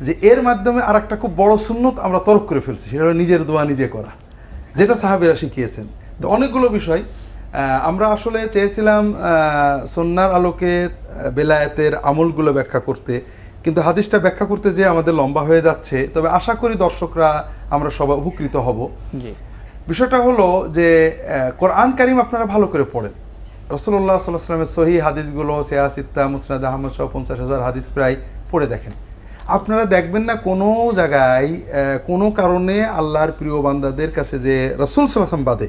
যে এর মাধ্যমে আর একটা খুব বড় সুন্নত আমরা তরক করে ফেলছি সেটা হলো নিজের দোয়া নিজে করা। যেটা সাহাবিরা শিখিয়েছেন। তো অনেকগুলো বিষয় আমরা আসলে চেয়েছিলাম সন্ন্যার আলোকে বেলায়েতের আমলগুলো ব্যাখ্যা করতে। কিন্তু হাদিসটা ব্যাখ্যা করতে যে আমাদের লম্বা হয়ে যাচ্ছে। তবে আশা করি দর্শকরা আমরা সবাই উপকৃত হব। বিষয়টা হলো যে কোরআন কারিম আপনারা ভালো করে পড়েন। রসুল্লাহ সাল্লাহ সাল্লামের সহি হাদিসগুলো সিয়াসিত্তা মুসনাদ আহমদ সহ পঞ্চাশ হাজার হাদিস প্রায় পড়ে দেখেন। আপনারা দেখবেন না কোনো জায়গায় কোনো কারণে আল্লাহর প্রিয় বান্দাদের কাছে যে রসুল সাল্লাম বাদে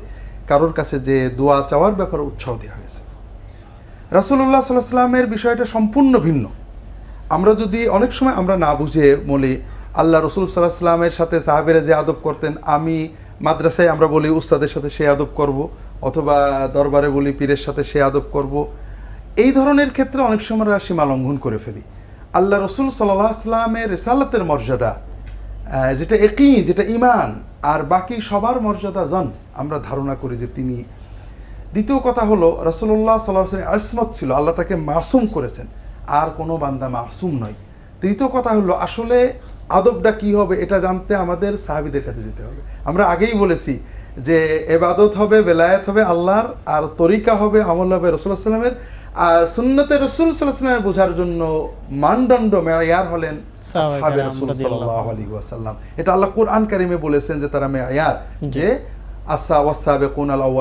কারোর কাছে যে দোয়া চাওয়ার ব্যাপারে উৎসাহ দেওয়া হয়েছে। রাসুল্লাহ সাল্লাহ সাল্লামের বিষয়টা সম্পূর্ণ ভিন্ন। আমরা যদি অনেক সময় আমরা না বুঝে বলি, আল্লাহ রসুল সাল্লাহ সাল্লামের সাথে সাহাবেরা যে আদব করতেন, আমি মাদ্রাসায় আমরা বলি উস্তাদের সাথে সে আদব করব, অথবা দরবারে বলি পীরের সাথে সে আদব করব, এই ধরনের ক্ষেত্রে অনেক সময় আমরা সীমা লঙ্ঘন করে ফেলি। আল্লাহ রসুল সাল্লাহ আসলামের মর্যাদা যেটা একই, যেটা ইমান আর বাকি সবার মর্যাদা জন, আমরা ধারণা করি যে তিনি। দ্বিতীয় কথা হলো রসুল্লাহ সাল্লাহ আসমত ছিল, আল্লাহ তাকে মাসুম করেছেন, আর কোনো বান্দা মাসুম নয়। তৃতীয় কথা হলো, আসলে আদবটা কি হবে এটা জানতে আমাদের সাহাবিদের কাছে যেতে হবে। আমরা আগেই বলেছি যে, এবাদত হবে, বেলায়েত হবে আল্লাহর, আর তরিকা হবে আমল হবে রসুল্লাহ সাল্লামের আর সুন্নতে রসুল সাল্লাহ বোঝার জন্য মানদণ্ড মেয়ার হলেন রাসূল ওয়াসাল্লাম। এটা আল্লাহ কোরআন কারিমে বলেছেন যে তারা মেয়ার যে আসা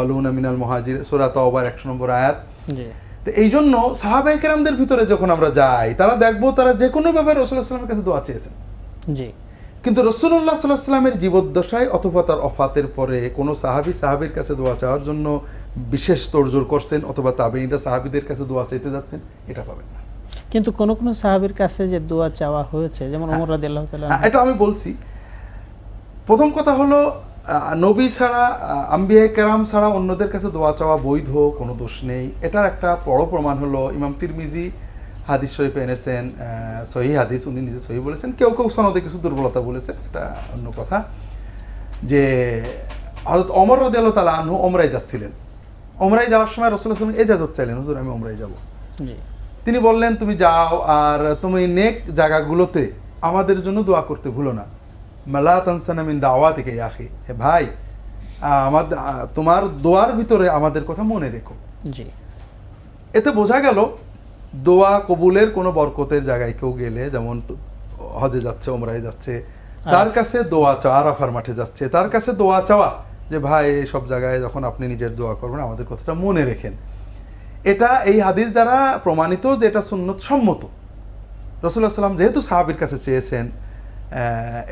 আল মিনাল মুহাজির সূরা তাওবার 100 নম্বর আয়াত। তো এই জন্য সাহাবায়ে কেরামদের ভিতরে যখন আমরা যাই তারা দেখব তারা যে কোনো রাসূলুল্লাহ সাল্লামের কাছে দোয়া চেয়েছেন। জি। কিন্তু রসুল্লাহ সাল্লাহ সাল্লামের জীবদ্দশায় অথবা তার অফাতের পরে কোনো সাহাবি সাহাবির কাছে দোয়া চাওয়ার জন্য বিশেষ তোড়জোড় করছেন অথবা তাবেইনরা সাহাবিদের কাছে দোয়া চাইতে যাচ্ছেন এটা পাবেন না। কিন্তু কোন কোন সাহাবীর কাছে যে দোয়া চাওয়া হয়েছে যেমন ওমর রাদিয়াল্লাহু তাআলা হ্যাঁ, এটা আমি বলছি। প্রথম কথা হলো নবী ছাড়া আহ, আম্বিয়ায়ে কেরাম ছাড়া অন্যদের কাছে দোয়া চাওয়া বৈধ কোনো দোষ নেই। এটার একটা বড় প্রমাণ হলো ইমাম তিরমিজি হাদিস শরীফে এনেছেন সহি হাদিস উনি নিজে সহি বলেছেন। কেউ কেউ সনদে কিছু দুর্বলতা বলেছেন এটা অন্য কথা। যে হযরত অমর রাদিয়াল্লাহু তাআলা আনহু ওমরায় যাচ্ছিলেন। ওমরায় যাওয়ার সময় আলাইহি ওয়াসাল্লাম এজাজত চাইলেন হুজুর আমি ওমরাই যাব। তিনি বললেন তুমি যাও আর তুমি নেক জায়গাগুলোতে আমাদের জন্য দোয়া করতে ভুলো না। মালা তানসানা মিন দাওয়া থেকে আখি। হে ভাই আমাদের তোমার দোয়ার ভিতরে আমাদের কথা মনে রেখো। জি। এতে বোঝা গেল দোয়া কবুলের কোনো বরকতের জায়গায় কেউ গেলে যেমন হজে যাচ্ছে ওমরায় যাচ্ছে তার কাছে দোয়া চাওয়া আরাফার মাঠে যাচ্ছে তার কাছে দোয়া চাওয়া যে ভাই সব জায়গায় যখন আপনি নিজের দোয়া করবেন আমাদের কথাটা মনে রেখেন। এটা এই হাদিস দ্বারা প্রমাণিত যে এটা সুন্নত সম্মত। রসুল্লাহ সাল্লাম যেহেতু সাহাবির কাছে চেয়েছেন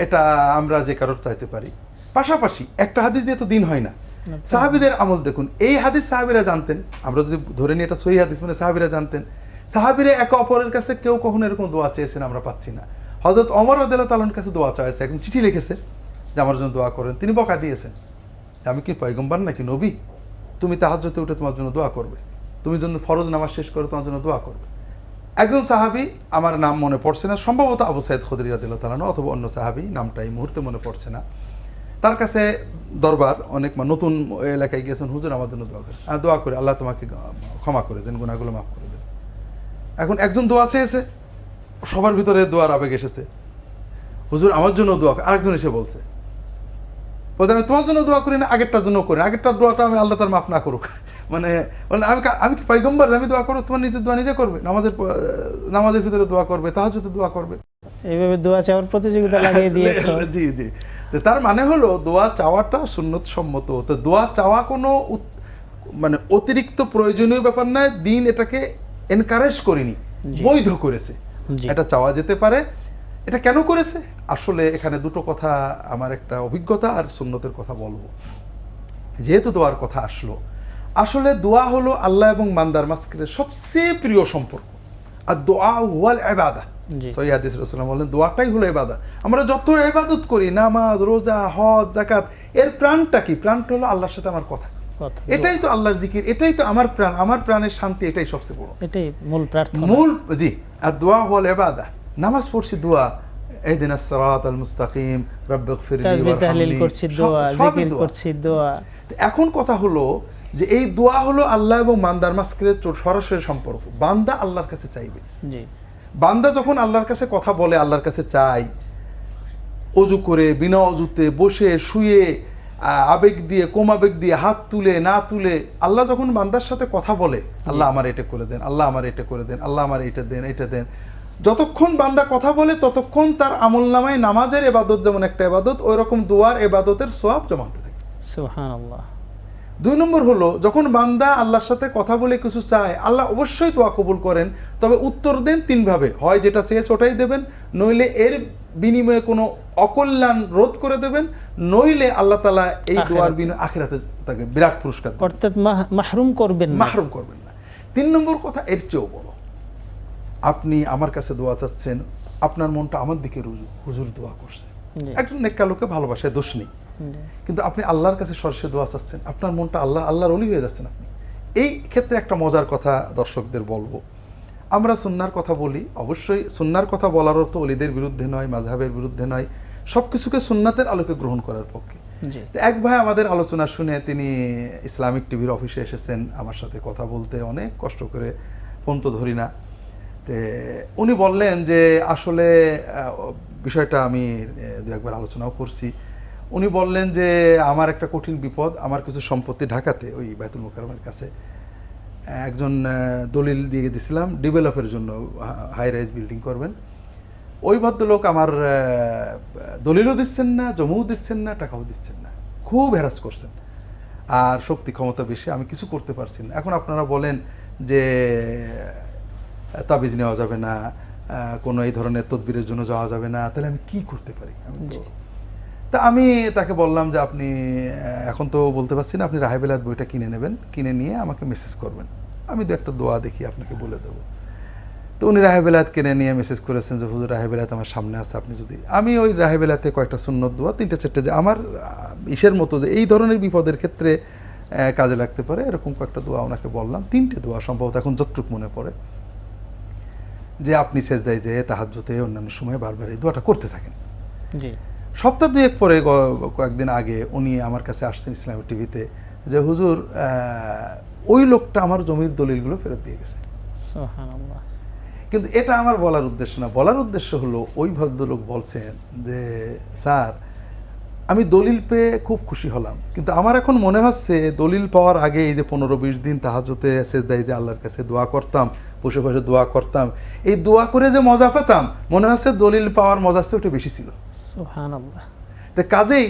এটা আমরা যে কারোর চাইতে পারি। পাশাপাশি একটা হাদিস দিয়ে তো দিন হয় না। সাহাবিদের আমল দেখুন এই হাদিস সাহাবিরা জানতেন। আমরা যদি ধরে নিই এটা সহি হাদিস মানে সাহাবিরা জানতেন। সাহাবিরা একে অপরের কাছে কেউ কখনো এরকম দোয়া চেয়েছেন আমরা পাচ্ছি না। হজরত অমর আদালত তালন কাছে দোয়া চাইছে। একজন চিঠি লিখেছে যে আমার জন্য দোয়া করেন। তিনি বকা দিয়েছেন। আমি কি পয়গম্বর নাকি নবী? তুমি তাহাজ্জতে উঠে তোমার জন্য দোয়া করবে। তুমি জন্য ফরজ নামাজ শেষ করে তোমার জন্য দোয়া করবে। একজন সাহাবি, আমার নাম মনে পড়ছে না, সম্ভবত আবু সাইদ খদরি রাদিল্লাহ তালানো অথবা অন্য সাহাবি, নামটা এই মুহূর্তে মনে পড়ছে না। তার কাছে দরবার, অনেক নতুন এলাকায় গিয়েছেন, হুজুর, আমার জন্য দোয়া করে আর দোয়া করে, আল্লাহ তোমাকে ক্ষমা করে দেন গুণাগুলো মাফ করে দেন। এখন একজন দোয়া চেয়েছে, সবার ভিতরে দোয়ার আবেগ এসেছে। হুজুর, আমার জন্য দোয়া। আরেকজন এসে বলছে আমি তোমার জন্য দোয়া করি না আগেরটার জন্য করি আগেরটার দোয়াটা আমি আল্লাহ তার মাফ না করুক। মানে মানে আমি আমি কি পয়গম্বর যে আমি দোয়া করো তোমার নিজের দোয়া নিজে করবে? নামাজের নামাজের ভিতরে দোয়া করবে তাহাজুতে দোয়া করবে। এইভাবে দোয়া চাওয়ার প্রতিযোগিতা লাগিয়ে দিয়েছ। জি জি। তার মানে হলো দোয়া চাওয়াটা সুন্নত সম্মত তো দোয়া চাওয়া কোনো মানে অতিরিক্ত প্রয়োজনীয় ব্যাপার নয় দিন এটাকে এনকারেজ করেনি। বৈধ করেছে। এটা চাওয়া যেতে পারে এটা কেন করেছে? আসলে এখানে দুটো কথা আমার একটা অভিজ্ঞতা আর সুন্নতের কথা বলব। যেহেতু দোয়ার কথা আসলো। আসলে দোয়া হলো আল্লাহ এবং মান্দার মাঝখানে সবচেয়ে প্রিয় সম্পর্ক। আর দোয়া ওয়াল এবাদা সৈয়াদিস রসুলাম বললেন দোয়াটাই হলো এবাদা আমরা যত এবাদত করি নামাজ রোজা হজ জাকাত এর প্রাণটা কি? প্রাণটা হলো আল্লাহর সাথে আমার কথা। কথা এটাই তো আল্লাহর জিকির এটাই তো আমার প্রাণ। আমার প্রাণের শান্তি এটাই সবচেয়ে বড়। এটাই মূল প্রার্থনা। মূল জি। আর দোয়া হল এবাদা নামাজ পড়ছি দোয়া এদিন আসরাত আল মুস্তাকিম রব্বিগফিরলি তাসবিহ তাহলিল। করছি দোয়া জিকির করছি দোয়া। এখন কথা হলো যে এই দোয়া হলো আল্লাহ এবং বান্দার মাঝখানে সরাসরি সম্পর্ক। বান্দা আল্লাহর কাছে চাইবে। জি। বান্দা যখন আল্লাহর কাছে কথা বলে আল্লাহর কাছে চাই অজু করে বিনা অজুতে বসে শুয়ে আবেগ দিয়ে কোম আবেগ দিয়ে হাত তুলে না তুলে আল্লাহ যখন বান্দার সাথে কথা বলে আল্লাহ আমার এটা করে দেন আল্লাহ আমার এটা করে দেন আল্লাহ আমার এটা দেন এটা দেন যতক্ষণ বান্দা কথা বলে ততক্ষণ তার আমল নামায় নামাজের এবাদত যেমন একটা এবাদত ওই রকম দোয়ার এবাদতের সোয়াব জমা হতে থাকে। দুই নম্বর হলো যখন বান্দা আল্লাহর সাথে কথা বলে কিছু চায় আল্লাহ অবশ্যই দোয়া কবুল করেন তবে উত্তর দেন তিনভাবে হয় যেটা চেয়েছে ওটাই দেবেন নইলে এর বিনিময়ে কোনো অকল্যাণ রোধ করে দেবেন নইলে আল্লাহ তালা এই দোয়ার। বিনিময়ে আখিরাতে তাকে বিরাট পুরস্কার অর্থাৎ মাহ- মাহরুম করবেন মাহরুম করবেন না। তিন নম্বর কথা এর চেয়েও বড়। আপনি আমার কাছে দোয়া চাচ্ছেন আপনার মনটা আমার দিকে রুজু হুজুর দোয়া করছে। একজন নেককা লোকে ভালোবাসায় দোষ নেই। কিন্তু আপনি আল্লাহর কাছে সরষে দোয়া চাচ্ছেন আপনার মনটা আল্লাহ আল্লাহর অলি হয়ে যাচ্ছেন আপনি। এই ক্ষেত্রে একটা মজার কথা দর্শকদের বলব। আমরা সুন্নার কথা বলি অবশ্যই সুন্নার কথা বলার অর্থ অলিদের বিরুদ্ধে নয় মাঝহাবের বিরুদ্ধে নয় সব কিছুকে সুন্নাতের আলোকে গ্রহণ করার পক্ষে। এক ভাই আমাদের আলোচনা শুনে তিনি ইসলামিক টিভির অফিসে এসেছেন আমার সাথে কথা বলতে অনেক কষ্ট করে ফোন তো ধরি না। উনি বললেন যে আসলে বিষয়টা আমি দু একবার আলোচনাও করছি। উনি বললেন যে আমার একটা কঠিন বিপদ, আমার কিছু সম্পত্তি ঢাকাতে, ওই বাইতুল মোকারমের কাছে। একজন দলিল দিয়ে দিয়েছিলাম ডেভেলপের জন্য হাই রাইজ বিল্ডিং করবেন। ওই ভদ্রলোক আমার দলিলও দিচ্ছেন না, জমিও দিচ্ছেন না, টাকাও দিচ্ছেন না। খুব হ্যারাস করছেন। আর শক্তি ক্ষমতা বেশি, আমি কিছু করতে পারছি না। এখন আপনারা বলেন যে তাবিজ নেওয়া যাবে না কোনো এই ধরনের তদবিরের জন্য যাওয়া যাবে না তাহলে আমি কি করতে পারি? আমি তো তা আমি তাকে বললাম যে আপনি এখন তো বলতে পারছি না আপনি রাহেবেলাত বইটা কিনে নেবেন কিনে নিয়ে আমাকে মেসেজ করবেন। আমি দু একটা দোয়া দেখি আপনাকে বলে দেবো। তো উনি রাহেবেলাত কিনে নিয়ে মেসেজ করেছেন যে হুজুর রাহেবেলাত আমার সামনে আছে আপনি যদি আমি ওই রাহেবেলাতে কয়েকটা সুন্নত দোয়া তিনটে চারটে যে আমার ইসের মতো যে এই ধরনের বিপদের ক্ষেত্রে কাজে লাগতে পারে এরকম কয়েকটা দোয়া ওনাকে বললাম। তিনটে দোয়া সম্ভবত এখন যতটুক মনে পড়ে। যে আপনি শেষ দেয় যে তাহাজ্জুতে অন্যান্য সময় বারবার এই দোয়াটা করতে থাকেন। জি। সপ্তাহ দুয়েক পরে কয়েকদিন আগে উনি আমার কাছে আসছেন ইসলামী টিভিতে যে হুজুর ওই লোকটা আমার জমির দলিলগুলো ফেরত দিয়ে গেছে। কিন্তু এটা আমার বলার উদ্দেশ্য না। বলার উদ্দেশ্য হলো ওই ভদ্রলোক বলছেন যে স্যার আমি দলিল পেয়ে খুব খুশি হলাম। কিন্তু আমার এখন মনে হচ্ছে দলিল পাওয়ার আগে এই যে পনেরো বিশ দিন তাহাজতে শেষ দেয় যে আল্লাহর কাছে দোয়া করতাম বসে বসে দোয়া করতাম এই দোয়া করে যে মজা পেতাম মনে হচ্ছে দলিল পাওয়ার মজার চেয়ে ওটা বেশি ছিল। তো কাজেই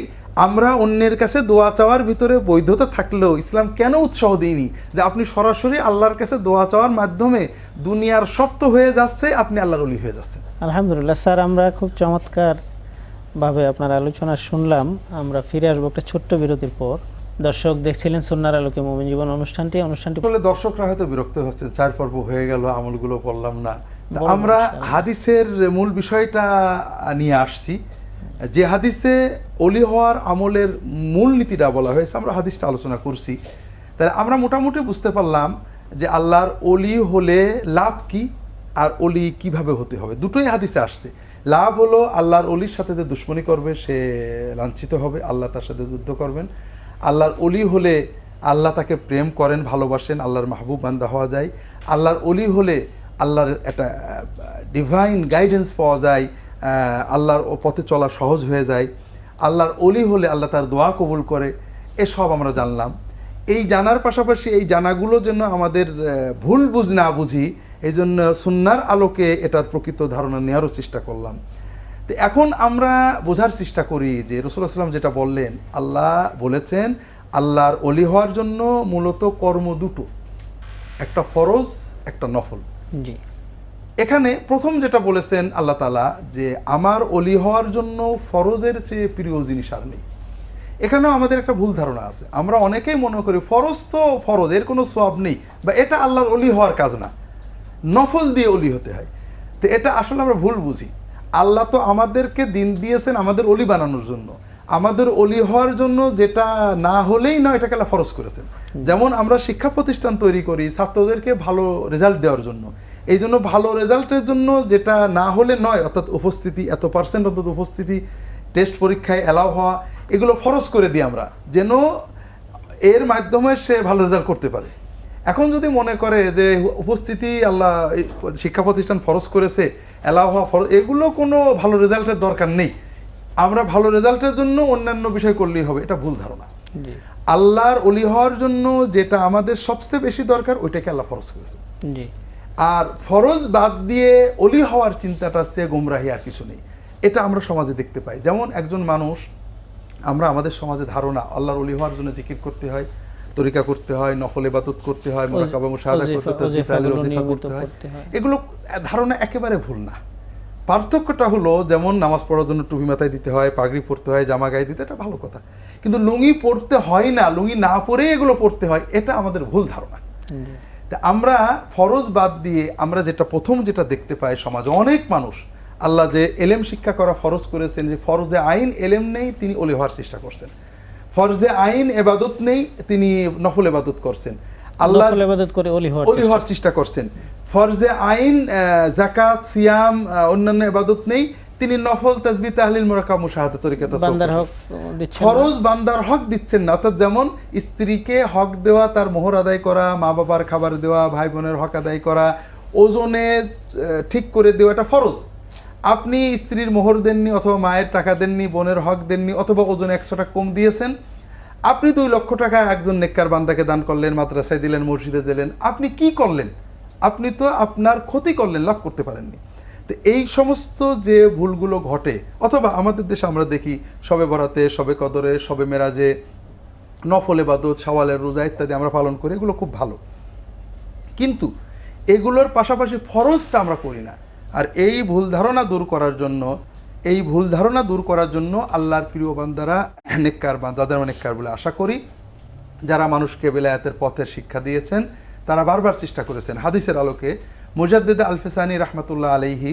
আমরা অন্যের কাছে দোয়া চাওয়ার ভিতরে বৈধতা থাকলেও ইসলাম কেন উৎসাহ দিইনি যে আপনি সরাসরি আল্লাহর কাছে দোয়া চাওয়ার মাধ্যমে দুনিয়ার সব তো হয়ে যাচ্ছে আপনি আল্লাহর অলি হয়ে যাচ্ছেন? আলহামদুলিল্লাহ স্যার আমরা খুব চমৎকার ভাবে আপনার আলোচনা শুনলাম আমরা ফিরে আসব একটা ছোট্ট বিরতির পর। দর্শক দেখছিলেন সুন্নার আলোকে মোমিন জীবন অনুষ্ঠানটি অনুষ্ঠানটি আসলে দর্শকরা হয়তো বিরক্ত হচ্ছে চার পর্ব হয়ে গেল আমলগুলো পড়লাম না। আমরা হাদিসের মূল বিষয়টা নিয়ে আসছি। যে হাদিসে অলি হওয়ার আমলের মূল নীতিটা বলা হয়েছে আমরা হাদিসটা আলোচনা করছি। তাহলে আমরা মোটামুটি বুঝতে পারলাম যে আল্লাহর অলি হলে লাভ কি আর অলি কীভাবে হতে হবে। দুটোই হাদিসে আসছে। লাভ হলো আল্লাহর অলির সাথে যে দুশ্মনী করবে, সে লাঞ্ছিত হবে, আল্লাহ তার সাথে যুদ্ধ করবেন। আল্লাহর অলি হলে আল্লাহ তাকে প্রেম করেন, ভালোবাসেন, আল্লাহর মাহবুব বান্দা হওয়া যায়। আল্লাহর অলি হলে আল্লাহর একটা ডিভাইন গাইডেন্স পাওয়া যায় আল্লাহর ও পথে চলা সহজ হয়ে যায়। আল্লাহর অলি হলে আল্লাহ তার দোয়া কবুল করে, এসব আমরা জানলাম। এই জানার পাশাপাশি এই জানাগুলো যেন আমাদের ভুল বুঝ না বুঝি এই জন্য সুন্নার আলোকে এটার প্রকৃত ধারণা নেওয়ারও চেষ্টা করলাম। তো এখন আমরা বোঝার চেষ্টা করি যে রসুল্লাহ সাল্লাম যেটা বললেন আল্লাহ বলেছেন আল্লাহর অলি হওয়ার জন্য মূলত কর্ম দুটো একটা ফরজ একটা নফল। জি। এখানে প্রথম যেটা বলেছেন আল্লাহ তালা যে আমার অলি হওয়ার জন্য ফরজের চেয়ে প্রিয় জিনিস আর নেই। এখানেও আমাদের একটা ভুল ধারণা আছে। আমরা অনেকেই মনে করি ফরজ তো ফরজ এর কোনো সব নেই বা এটা আল্লাহর অলি হওয়ার কাজ না। নফল দিয়ে অলি হতে হয়। তো এটা আসলে আমরা ভুল বুঝি। আল্লাহ তো আমাদেরকে দিন দিয়েছেন আমাদের অলি বানানোর জন্য। আমাদের অলি হওয়ার জন্য যেটা না হলেই নয় এটাকে আল্লাহ ফরজ করেছেন। যেমন আমরা শিক্ষা প্রতিষ্ঠান তৈরি করি ছাত্রদেরকে ভালো রেজাল্ট দেওয়ার জন্য। এই জন্য ভালো রেজাল্টের জন্য যেটা না হলে নয়, অর্থাৎ উপস্থিতি, এত পার্সেন্ট অন্তত উপস্থিতি, টেস্ট পরীক্ষায় অ্যালাউ হওয়া, এগুলো ফরজ করে দিই আমরা। যেন এর মাধ্যমে সে ভালো রেজাল্ট করতে পারে। এখন যদি মনে করে যে উপস্থিতি আল্লাহ শিক্ষা প্রতিষ্ঠান ফরজ করেছে অ্যালাউ হওয়া ফরজ এগুলো কোনো ভালো রেজাল্টের দরকার নেই। আমরা ভালো রেজাল্টের জন্য অন্যান্য বিষয় করলেই হবে এটা ভুল ধারণা। আল্লাহর অলি হওয়ার জন্য যেটা আমাদের সবচেয়ে বেশি দরকার ওইটাকে আল্লাহ ফরজ করেছে। আর ফরজ বাদ দিয়ে অলি হওয়ার চিন্তাটা চেয়ে গুমরাহি আর কিছু নেই। এটা আমরা সমাজে দেখতে পাই। যেমন একজন মানুষ আমরা আমাদের সমাজে ধারণা আল্লাহর অলি হওয়ার জন্য জিকির করতে হয় তরিকা করতে হয় নফল ইবাদত করতে হয় মোরাকাবা মুশাহাদা করতে হয় তাহলিল, ওজিফা করতে হয়। এগুলো ধারণা একেবারে ভুল না। পার্থক্যটা হলো যেমন নামাজ পড়ার জন্য টুপি মাথায় দিতে হয় পাগড়ি পরতে হয় জামা গায়ে দিতে এটা ভালো কথা। কিন্তু লুঙ্গি পরতে হয় না লুঙ্গি না পরে এগুলো পড়তে হয় এটা আমাদের ভুল ধারণা। তা আমরা ফরজ বাদ দিয়ে আমরা যেটা প্রথম যেটা দেখতে পাই সমাজে অনেক মানুষ আল্লাহ যে এলেম শিক্ষা করা ফরজ করেছেন যে ফরজে আইন এলেম নেই তিনি ওলে হওয়ার চেষ্টা করছেন। ফরজে আইন এবাদত নেই তিনি নফল এবাদত করছেন। আল্লাহ করে অলি হওয়ার চেষ্টা করছেন। ফরজে আইন জাকাত সিয়াম অন্যান্য এবাদত নেই তিনি নফল তাজবি তাহলিল মোরাকা মুশাহাদা তরিকা তাসাউফ বান্দার হক। ফরজ বান্দার হক দিচ্ছেন না অর্থাৎ যেমন স্ত্রীকে হক দেওয়া তার মোহর আদায় করা মা বাবার খাবার দেওয়া ভাই বোনের হক আদায় করা ওজনে ঠিক করে দেওয়া এটা ফরজ। আপনি স্ত্রীর মোহর দেননি অথবা মায়ের টাকা দেননি, বোনের হক দেননি, অথবা ওজনে একশো টাকা কম দিয়েছেন, আপনি দুই লক্ষ টাকা একজন নেককার বান্দাকে দান করলেন, মাদ্রাসায় দিলেন, মসজিদে দিলেন, আপনি কি করলেন? আপনি তো আপনার ক্ষতি করলেন, লাভ করতে পারেননি। তো এই সমস্ত যে ভুলগুলো ঘটে, অথবা আমাদের দেশে আমরা দেখি সবে বরাতে সবে কদরে সবে মেরাজে, নফল এবাদত সওয়ালের রোজা ইত্যাদি আমরা পালন করি, এগুলো খুব ভালো। কিন্তু এগুলোর পাশাপাশি ফরজটা আমরা করি না। আর এই ভুল ধারণা দূর করার জন্য, এই ভুল ধারণা দূর করার জন্য আল্লাহর প্রিয় বান্দারা নেককার বান্দাদের নেককার বলে আশা করি, যারা মানুষকে বেলায়াতের পথের শিক্ষা দিয়েছেন, তারা বারবার চেষ্টা করেছেন। হাদিসের আলোকে মুজাদ্দেদ আলফেসানি রহমতুল্লাহ আলাইহি,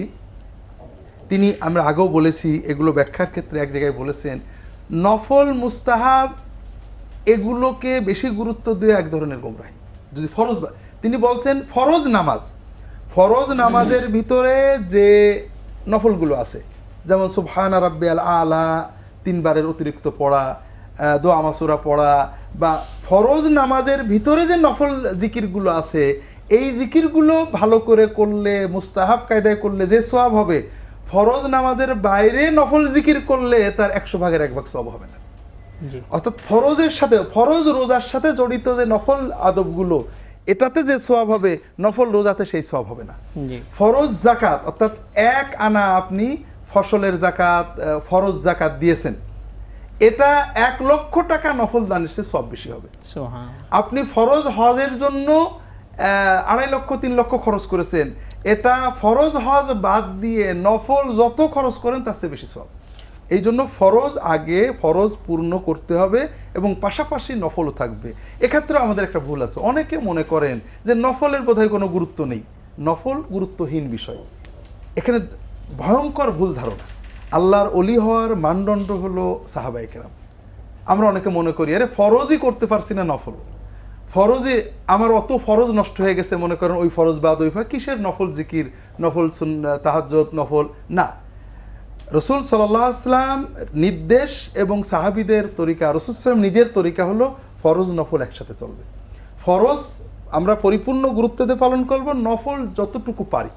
তিনি আমরা আগেও বলেছি, এগুলো ব্যাখ্যার ক্ষেত্রে এক জায়গায় বলেছেন, নফল, মুস্তাহাব এগুলোকে বেশি গুরুত্ব দিয়ে এক ধরনের গোমরাহি। যদি ফরজ তিনি বলছেন ফরজ নামাজ ফরজ নামাজের ভিতরে যে নফলগুলো আছে যেমন সুবহান রাব্বি আল আলা তিনবারের অতিরিক্ত পড়া দোয়া মাসুরা পড়া বা ফরজ নামাজের ভিতরে যে নফল জিকিরগুলো আছে এই জিকিরগুলো ভালো করে করলে মুস্তাহাব কায়দায় করলে যে সোয়াব হবে ফরজ নামাজের বাইরে নফল জিকির করলে তার একশো ভাগের এক ভাগ সব হবে না। অর্থাৎ ফরজের সাথে ফরজ রোজার সাথে জড়িত যে নফল আদবগুলো এটাতে যে সোয়াব হবে নফল রোজাতে সেই সোয়াব হবে না। ফরজ জাকাত অর্থাৎ এক আনা আপনি ফসলের জাকাত ফরজ জাকাত দিয়েছেন। এটা এক লক্ষ টাকা নফল দানের চেয়ে সব বেশি হবে। আপনি ফরজ হজের জন্য আহ, আড়াই লক্ষ তিন লক্ষ খরচ করেছেন। এটা ফরজ হজ বাদ দিয়ে নফল যত খরচ করেন তার চেয়ে বেশি সব এই জন্য ফরজ আগে ফরজ পূর্ণ করতে হবে এবং পাশাপাশি নফলও থাকবে। এক্ষেত্রে আমাদের একটা ভুল আছে। অনেকে মনে করেন যে নফলের বোধহয় কোনো গুরুত্ব নেই। নফল গুরুত্বহীন বিষয়। এখানে ভয়ঙ্কর ভুল ধারণা। আল্লাহর অলি হওয়ার মানদণ্ড হলো সাহাবাই কেরাম। আমরা অনেকে মনে করি, আরে, ফরজই করতে পারছি না নফল। ফরজে আমার অত ফরজ নষ্ট হয়ে গেছে, মনে করেন ওই ফরজ বাদ ওই কিসের নফল জিকির? নফল তাহাজ্জত নফল? না। রসুল সাল্লাম নির্দেশ এবং সাহাবিদের তরিকা, রসুল সাল্লাম নিজের তরিকা হলো ফরজ নফল একসাথে চলবে। ফরজ আমরা পরিপূর্ণ গুরুত্ব দিয়ে পালন করব, নফল যতটুকু পারি।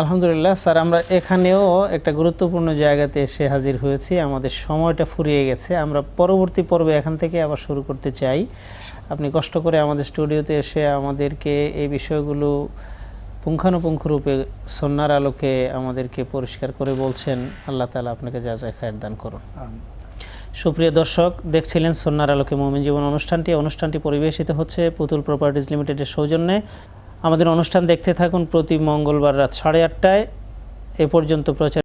আলহামদুলিল্লাহ স্যার, আমরা এখানেও একটা গুরুত্বপূর্ণ জায়গাতে এসে হাজির হয়েছি। আমাদের সময়টা ফুরিয়ে গেছে। আমরা পরবর্তী পর্বে এখান থেকে আবার শুরু করতে চাই। আপনি কষ্ট করে আমাদের স্টুডিওতে এসে আমাদেরকে এই বিষয়গুলো পুঙ্খানুপুঙ্খ রূপে সন্ন্যার আলোকে আমাদেরকে পরিষ্কার করে বলছেন আল্লাহ তালা আপনাকে যা যা খায়ের দান করুন। সুপ্রিয় দর্শক দেখছিলেন সন্ন্যার আলোকে মোমিন জীবন অনুষ্ঠানটি। অনুষ্ঠানটি পরিবেশিত হচ্ছে পুতুল প্রপার্টিজ লিমিটেডের সৌজন্যে। আমাদের অনুষ্ঠান দেখতে থাকুন প্রতি মঙ্গলবার রাত সাড়ে আটটায়। এ পর্যন্ত প্রচার